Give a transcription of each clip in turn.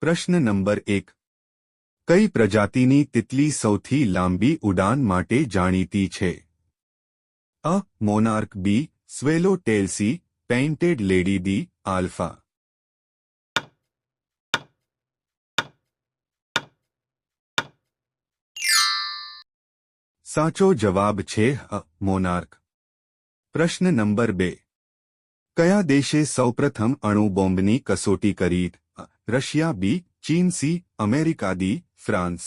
પ્રશ્ન નંબર એક. કઈ પ્રજાતિની તિતલી સૌથી લાંબી ઉડાન માટે જાણીતી છે? અ. Monarch B. Swallow tail C painted lady D alpha. સાચો જવાબ છે અ. મોનાર્ક. પ્રશ્ન નંબર બે. કયા દેશે સૌપ્રથમ અણુ બોમ્બની કસોટી કરી? અ, રશિયા બી ચીન સી અમેરિકા દી ફ્રાન્સ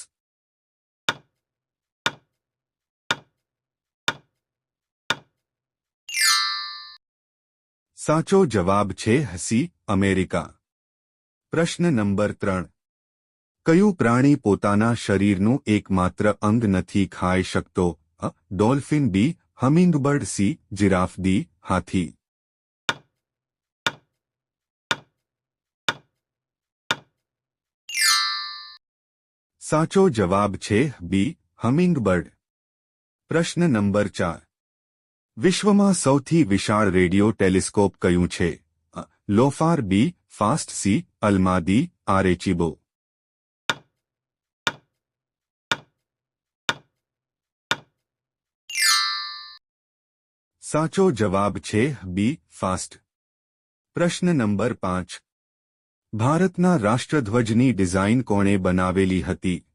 સાચો જવાબ છે હસી અમેરિકા પ્રશ્ન નંબર ત્રણ કયું પ્રાણી પોતાના શરીરનું એકમાત્ર અંગ નથી ખાઈ શકતો A, dolphin B hummingbird C giraffe D હાથી સાચો જવાબ છે બી, હમિંગબર્ડ. પ્રશ્ન નંબર ચાર. વિશ્વમાં સૌથી વિશાળ રેડિયો ટેલિસ્કોપ કયું છે? LOFAR B, FAST C ALMA D Arecibo. સાચો જવાબ છે બી, ફાસ્ટ. પ્રશ્ન નંબર પાંચ. ભારતના રાષ્ટ્રધ્વજની ડિઝાઇન કોણે બનાવેલી હતી?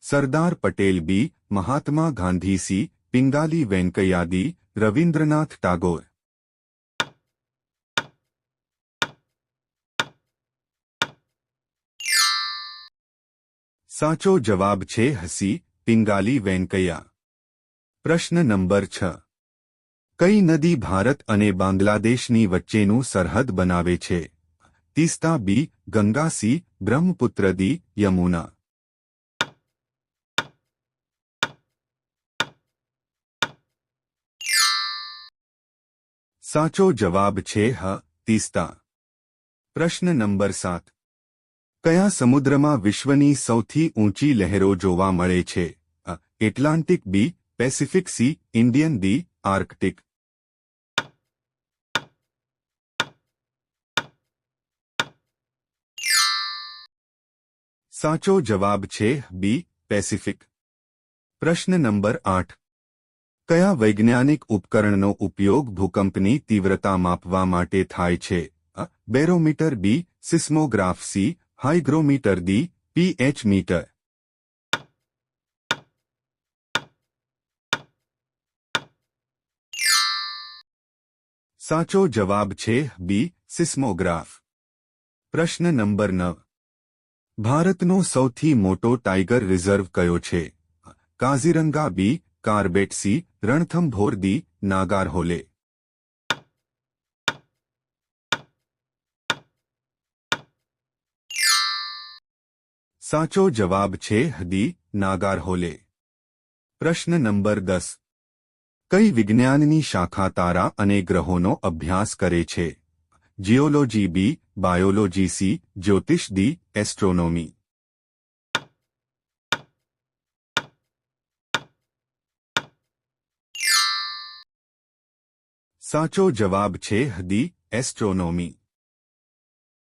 Sardar Patel B, Mahatma Gandhi C, Pingali Venkayya D, Rabindranath Tagore. સાચો જવાબ છે હસી, પિંગાલી વેંકૈયા. પ્રશ્ન નંબર છ. કઈ નદી ભારત અને બાંગ્લાદેશની વચ્ચેનું સરહદ બનાવે છે? Teesta B Ganga C Brahmaputra D Yamuna સાચો જવાબ છે હ તીસ્તા પ્રશ્ન નંબર સાત કયા સમુદ્રમાં વિશ્વની સૌથી ઊંચી લહેરો જોવા મળે છે Atlantic B Pacific C Indian D Arctic સાચો જવાબ છે બી, પેસિફિક. પ્રશ્ન નંબર આઠ. કયા વૈજ્ઞાનિક ઉપકરણનો ઉપયોગ ભૂકંપની તીવ્રતા માપવા માટે થાય છે? Barometer B, seismograph C, hygrometer D, pH meter. સાચો જવાબ છે બી, સિસ્મોગ્રાફ. પ્રશ્ન નંબર નવ. ભારતનો સૌથી મોટો ટાઇગર રિઝર્વ કયો છે? Kaziranga B, Corbett C, Ranthambore D Nagarhole સાચો જવાબ છે દી નાગારહોલે પ્રશ્ન નંબર દસ. કઈ વિજ્ઞાનની શાખા તારા અને ગ્રહોનો અભ્યાસ કરે છે? જીઓલોજી બી બાયોલોજી સી જ્યોતિષ દી એસ્ટ્રોનોમી સાચો જવાબ છે દી એસ્ટ્રોનોમી